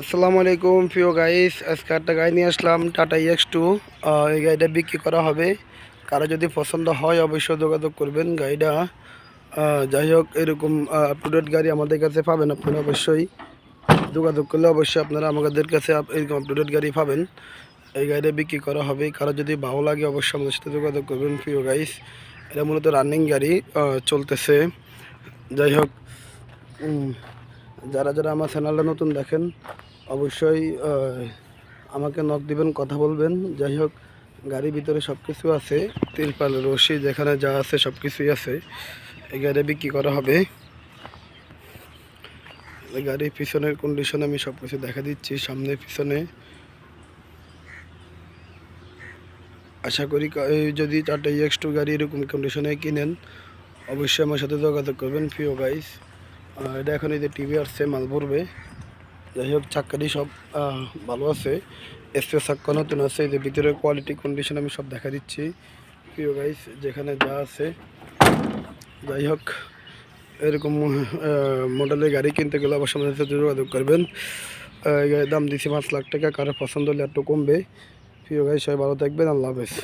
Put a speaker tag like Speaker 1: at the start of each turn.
Speaker 1: আসসালামু আলাইকুম, প্রিয় গাইস আজকে একটা গাড়ি নিয়ে আসলাম টাটা এক্স টু এই গাড়িটা বিক্রি করা হবে। কারও যদি পছন্দ হয়, অবশ্যই যোগাযোগ করবেন গাড়িটা যাই হোক, এরকম আপ টু ডেট গাড়ি আমাদের কাছে পাবেন আপনারা অবশ্যই। যোগাযোগ করলে অবশ্যই আপনারা আমাদের কাছে এরকম আপ টু ডেট গাড়ি পাবেন। এই গাড়িটা বিক্রি করা হবে। কারও যদি ভালো লাগে, অবশ্যই আমাদের সাথে যোগাযোগ করবেন, প্রিয় গাইস এটা মূলত রানিং গাড়ি চলতেছে। যাই হোক যারা যারা আমার চ্যানেলটা নতুন দেখেন, অবশ্যই আমাকে নক দিবেন, কথা বলবেন। যাই হোক, গাড়ির ভিতরে সব কিছু আছে, তিরপাল, রশি, যেখানে যা আছে সব কিছুই আছে। এই গাড়ি বিক্রি করা হবে। গাড়ির পিছনের কন্ডিশন আমি সব কিছু দেখা দিচ্ছি, সামনে, পিছনে। আশা করি যদি টাটা এক্স টু গাড়ি এরকম কন্ডিশনে কিনেন, অবশ্যই আমার সাথে যোগাযোগ করবেন প্রিয় গাইস এটা এখন এই যে টিভি আসছে মাল ভরবে যাই হোক চাক্কাটি সব ভালো আছে। এসপে চাক্কা নতুন আছে, এই যে ভিতরে কোয়ালিটি কন্ডিশন আমি সব দেখা দিচ্ছি। প্রিয় গাইস যেখানে যা আছে। যাই হোক, এরকম মডেলের গাড়ি কিনতে গেলে অবশ্যই আমাদের সাথে যোগাযোগ করবেন। দাম দিচ্ছি পাঁচ লাখ টাকা, কারও পছন্দ হলে একটু কমবে। প্রিয় গাইস সবাই ভালো থাকবেন, আল্লাহ হাফেজ।